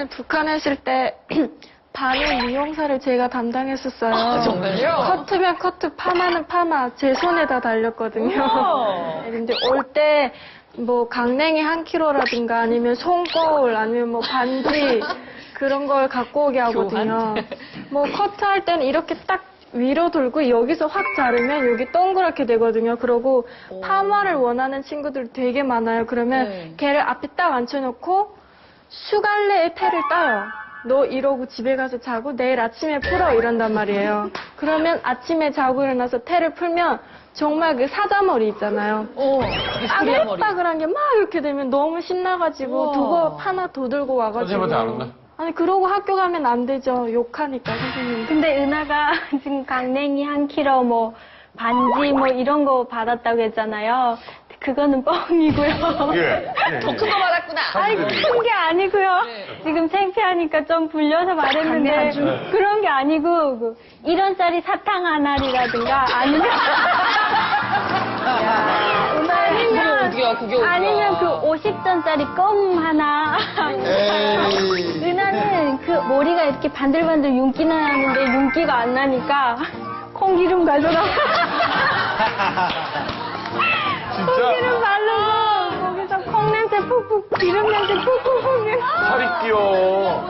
저는 북한에 있을 때 반을 미용사를 제가 담당했었어요. 아, 정말요? 커트면 커트, 파마는 파마 제 손에다 달렸거든요. 근데 올 때 뭐 강냉이 한 킬로라든가 아니면 손거울 아니면 뭐 반지 그런 걸 갖고 오게 하거든요. 뭐 커트할 때는 이렇게 딱 위로 돌고 여기서 확 자르면 여기 동그랗게 되거든요. 그러고 오. 파마를 원하는 친구들 되게 많아요. 그러면 네. 걔를 앞에 딱 앉혀놓고 수갈래에 테를 따요. 너 이러고 집에 가서 자고 내일 아침에 풀어 이런단 말이에요. 그러면 아침에 자고 일어나서 테를 풀면 정말 그 사자머리 있잖아요. 오. 따글따글한 게 막 이렇게 되면 너무 신나가지고 우와. 두고 하나 더 들고 와가지고. 선생님한테 안 혼나? 아니 그러고 학교 가면 안 되죠. 욕하니까 선생님. 근데 은하가 지금 강냉이 한 킬로 뭐 반지 뭐 이런 거 받았다고 했잖아요. 그거는 뻥이고요. 예. 예. 더 큰 거 받았구나. 아니 큰게 아니고요. 네. 지금 창피하니까 좀 불려서 말했는데 그런 게 아니고 그 이런 쌀이 사탕 하나리라든가 아니면 아니면 구겨, 구겨, 구겨. 아니면 그 50전짜리 껌 하나. 에이. 은하는 그 머리가 이렇게 반들반들 윤기 나는데 윤기가 안 나니까 콩기름 가져가. 푹푹 기름 냄새 푹푹 풍겨. 살이 끼어.